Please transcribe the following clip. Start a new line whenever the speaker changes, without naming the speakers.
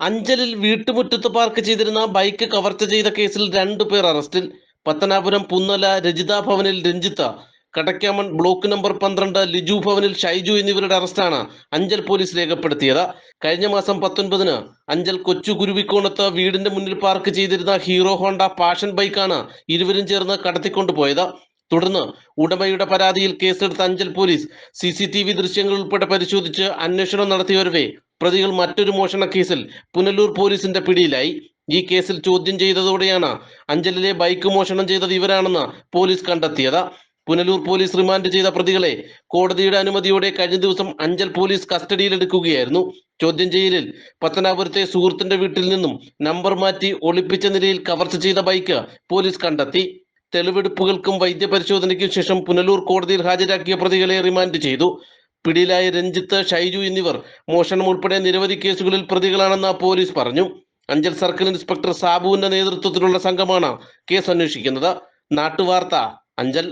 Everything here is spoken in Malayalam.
അഞ്ചലിൽ വീട്ടുമുറ്റത്ത് പാർക്ക് ചെയ്തിരുന്ന ബൈക്ക് കവർച്ച ചെയ്ത കേസിൽ രണ്ടു പേർ അറസ്റ്റിൽ. പത്തനാപുരം പുന്നല രജിത ഭവനിൽ രഞ്ജിത്ത കടക്കാമൺ ബ്ലോക്ക് നമ്പർ പന്ത്രണ്ട് ലിജു ഭവനിൽ ഷൈജു എന്നിവരുടെ അറസ്റ്റാണ് അഞ്ചൽ പോലീസ് രേഖപ്പെടുത്തിയത്. കഴിഞ്ഞ മാസം പത്തൊൻപതിന് അഞ്ചൽ കൊച്ചു കുരുവിക്കോണത്ത് വീടിന്റെ മുന്നിൽ പാർക്ക് ചെയ്തിരുന്ന ഹീറോ ഹോണ്ട പാഷൻ ബൈക്കാണ് ഇരുവരും ചേർന്ന് കടത്തിക്കൊണ്ടുപോയത്. തുടർന്ന് ഉടമയുടെ പരാതിയിൽ കേസെടുത്ത Anchal police C C T V ദൃശ്യങ്ങൾ ഉൾപ്പെടെ പരിശോധിച്ച് അന്വേഷണം നടത്തിയവരവേ പ്രതികൾ മറ്റൊരു മോഷണ കേസിൽ പുനലൂർ പോലീസിന്റെ പിടിയിലായി. ഈ കേസിൽ ചോദ്യം ചെയ്തതോടെയാണ് അഞ്ചലിലെ ബൈക്ക് മോഷണം ചെയ്തത് ഇവരാണെന്ന് പോലീസ് കണ്ടെത്തിയത്. പുനലൂർ പോലീസ് റിമാൻഡ് ചെയ്ത പ്രതികളെ കോടതിയുടെ അനുമതിയോടെ കഴിഞ്ഞ ദിവസം അഞ്ചൽ പോലീസ് കസ്റ്റഡിയിലെടുക്കുകയായിരുന്നു. ചോദ്യം ചെയ്യലിൽ പത്തനാപുരത്തെ സുഹൃത്തിന്റെ വീട്ടിൽ നിന്നും നമ്പർ മാറ്റി ഒളിപ്പിച്ച നിലയിൽ കവർച്ച ചെയ്ത ബൈക്ക് പോലീസ് കണ്ടെത്തി. തെളിവെടുപ്പുകൾക്കും വൈദ്യപരിശോധനയ്ക്കും ശേഷം പുനലൂർ കോടതിയിൽ ഹാജരാക്കിയ പ്രതികളെ റിമാൻഡ് ചെയ്തു. പിടിയിലായ രഞ്ജിത്ത് ഷൈജു എന്നിവർ മോഷണം ഉൾപ്പെടെ നിരവധി കേസുകളിൽ പ്രതികളാണെന്ന് പോലീസ് പറഞ്ഞു. അഞ്ചൽ സർക്കിൾ ഇൻസ്പെക്ടർ സാബുവിന്റെ നേതൃത്വത്തിലുള്ള സംഘമാണ് കേസ് അന്വേഷിക്കുന്നത്. നാട്ടുവാർത്ത അഞ്ചൽ.